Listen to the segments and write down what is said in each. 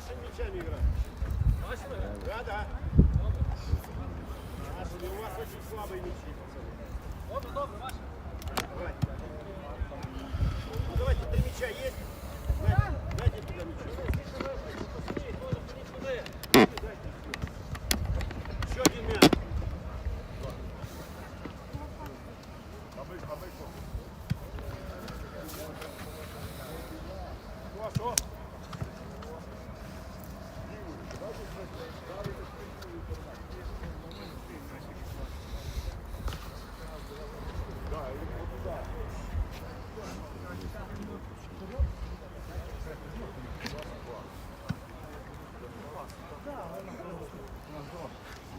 Нашим мячами играть. Да, да. Нашими. У вас очень слабые мячи, пацаны. Добре, добре, Маша. Давайте. Ну, давайте, три мяча есть? Дайте, дайте туда мячи.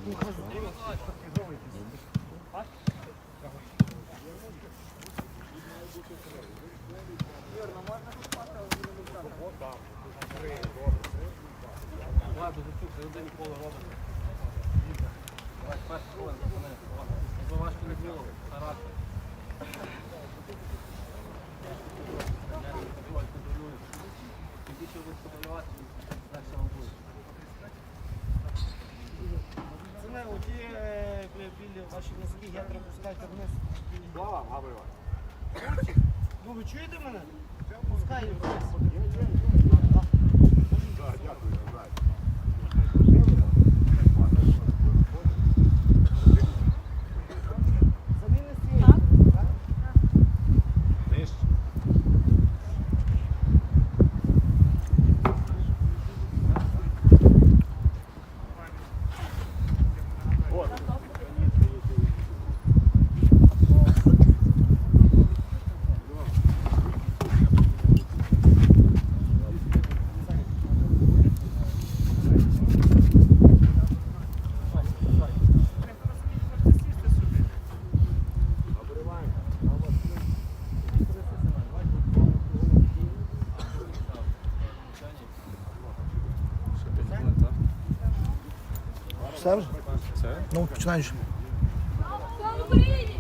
Характер. Гетри пускайте вниз. Слава, Гаврила. Ну ви чуєте мене? Пускай вниз. Да, дякую, знаю. Заміни свій. Все вже? Ну, починаєш. Слава Україні!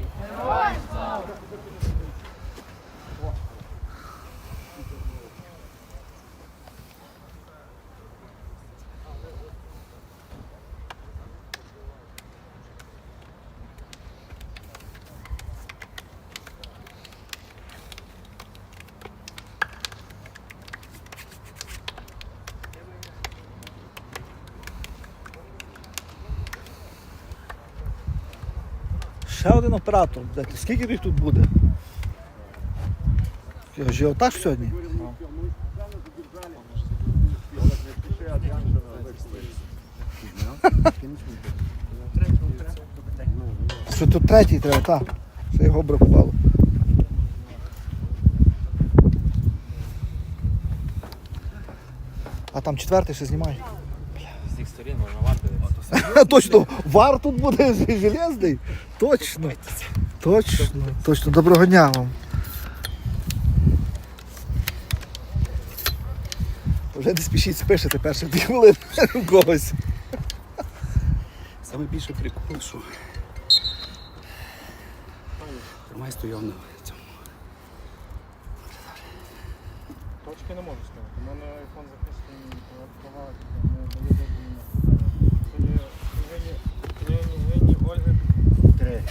Ще один оператор. блядь. Скільки їх тут буде? Ажіотаж сьогодні? Що тут третій треба, так. Що його бракувало. А там четвертий ще знімає. Цих сторін можна варти. Точно, вар тут буде железний. Точно. Точно, точно. Доброго дня вам. Вже не спішіть спишете перші дві хвилини у когось. Саме більше прикол, що тримай стояв на цьому. Точки не можу сказати. У мене iPhone записаний права, не дає дозволу на Сьогодні Євгені Євгені Ольги Три.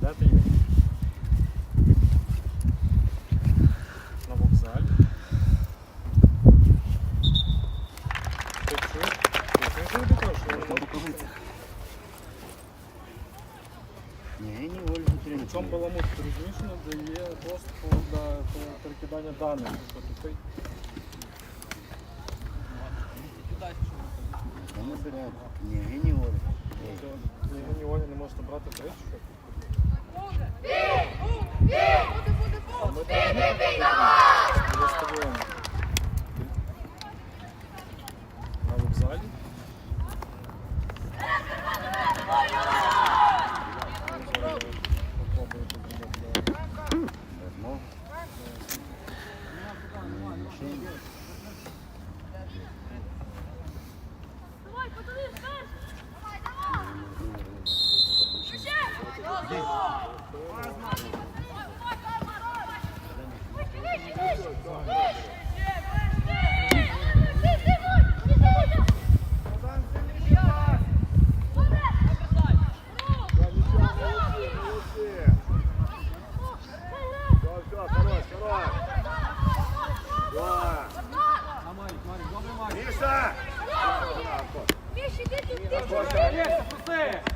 де ти? На вокзалі. Ти чуєш? Ти чуєш, що я що На воно- Ні, ні, Ольгу в чому баламут? Ти розумієш, що надає до до перекидання даних. Тобто Ні, ні, Ольгу. Євгені Ольги не можете брати три, Олеся, пусти!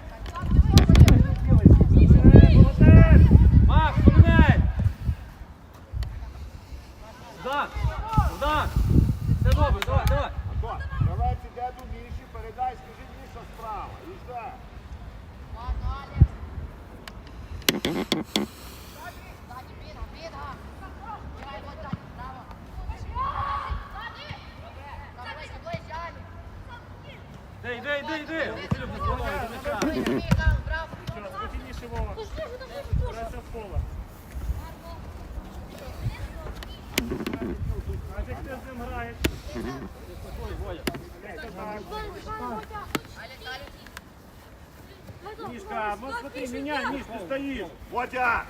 Смотри, меняй, Міш, ти стоїш. Водя!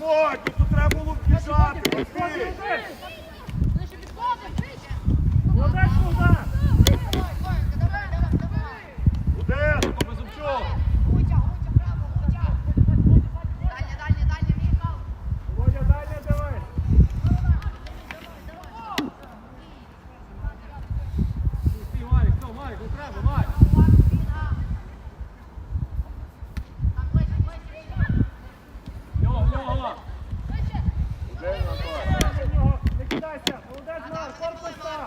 Ноги, тут треба було біжати. Ти. Богдан! Молодець, Богдан! Один. Безумчук. Володя, далі давай. Стій, Марік, хто, Марік, не треба, Марік. Його, його. Один, Антон. До нього. Не кидайся. Молодець, Марк, корпус там.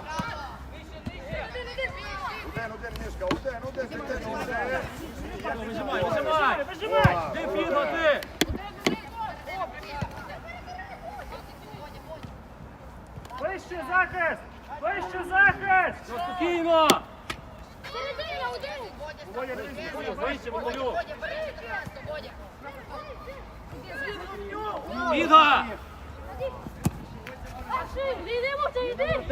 Один, один, Мішка, один, один, один, один. Ну, Вижимай, вижимай. Вижимай. Ти підго, ти. Вище захист! Вище захист! Спокійно. Вище, Володю. Підго. Йдемо, йди!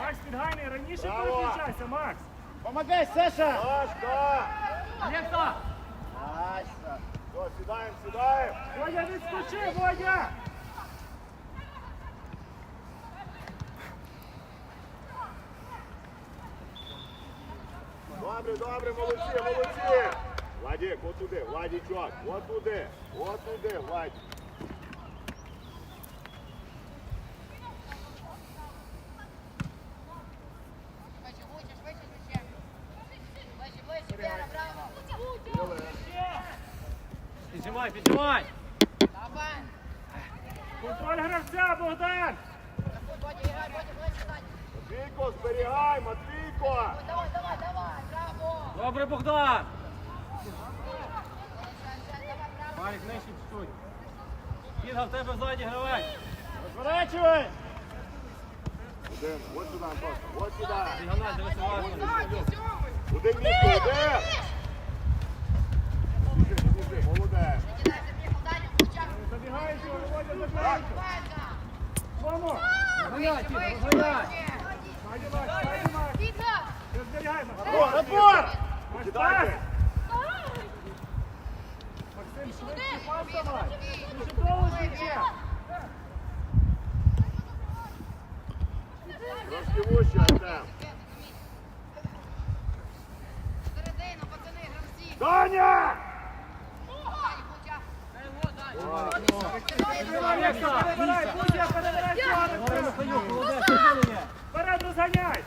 Макс, підгайний, раніше переключайся, Макс. Помагай, Саша! Сашка. Сідаємо, сідаємо. Водя, відскочи, Водя! Добре, добре, молодці, молодці. Владик, от туди, Владічок, от туди, от туди, Владик. Піджимай, піджимай. Контроль гравця, Богдан! Матвійко, зберігай, Матвійко. Добре, Богдан. Марік, нижче чуть-чуть. Підго, в тебе ззаді гравець. Розворачуй! Один, от сюди, Антон, от сюди. Підгонай, дивися уважно. Один місто, один. Біжи, біжи, молодець. Забігаючи, Володя! Мамо! Розганяй. Даня! Олекса, перебирай, Кузя, перебирай цього Добре, гравця! Михайлюк, молодець, піджимай. Вперед розганяй!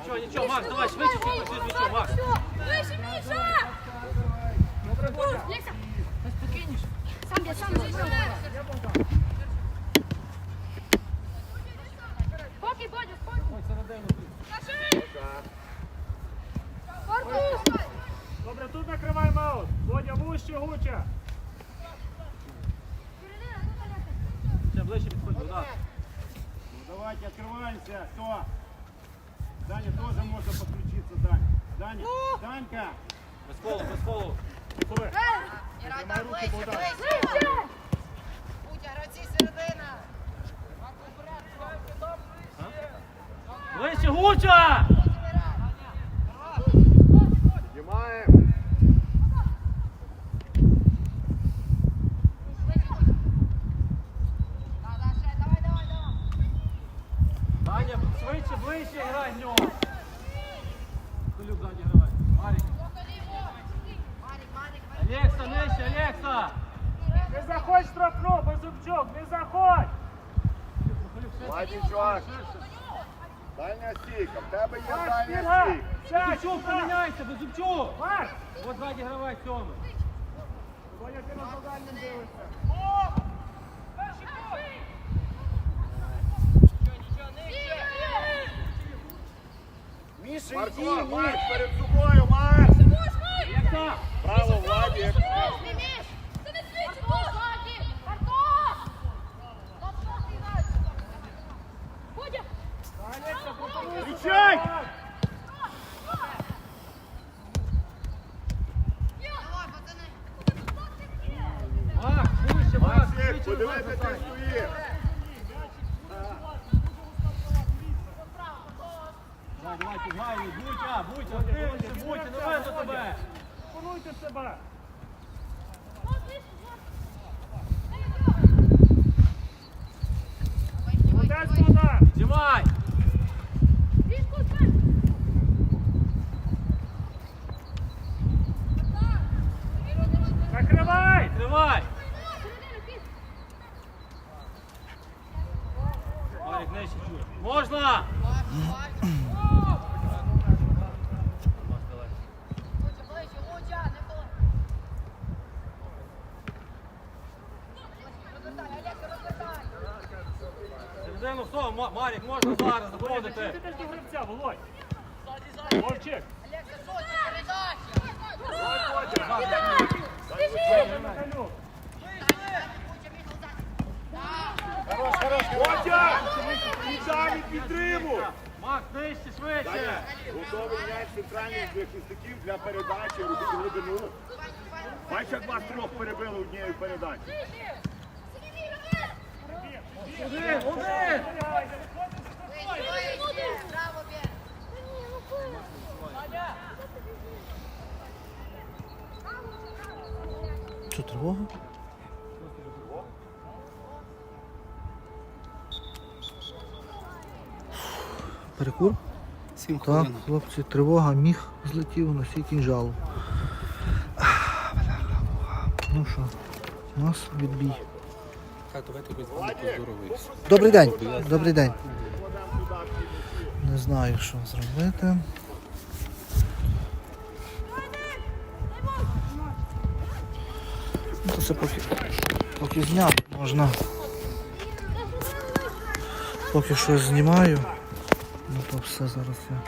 Нічого, нічого, Макс, давай, швидше, нічого, Макс. Вище, Міша! Лекса! Спокійніше. Сам я, сам я. Спокій, Бодя, спокій. Корпус! Добре, тут накривай маут. Водя, вище, гуча. Ще ближче підходь, Богдан. Ну давайте открываемся. Кто? Даня тоже можно подключиться, Даня. Даня, Данька. Без колу, без колу. Коли? Ближче, Гуча! Задній чувак. Дальня стійка. В тебе є дальня стійка. Безубчук, поміняйся, Безубчук. От ззаді гравай, Сьомий. Боня, ти на дальню дивишся. Міша, йди, Марко, Марк, перед собою. Давай, давай, підгай, будь, будь, активніше, будь, не видно тебе. Конуйте себе. Молодець, Богдан. Знімай. Накривай. Тривай. Марик, нижче. Можна. Середину, все, Ма- Марик, можна зараз Ти заходити. йдеш до гравця, Володь. Вовчик. Михайлюк. Хорош, хорош, Водя! Ідеальний підтриму! Макс, нижче, швидше. Даня, готовий м'яч центральних захисників для передачі, робити глибину. Бачиш, як вас трьох перебили однією один. Що, тривога? Перекур? Сім Так, хлопці, тривога, міг злетів, носій кінжалу. Ну що, у нас відбій. Добрий день. Добрий день. Не знаю, що зробити. Ну, то це поки, поки зняв, можна. Поки що знімаю. Ну то все зараз я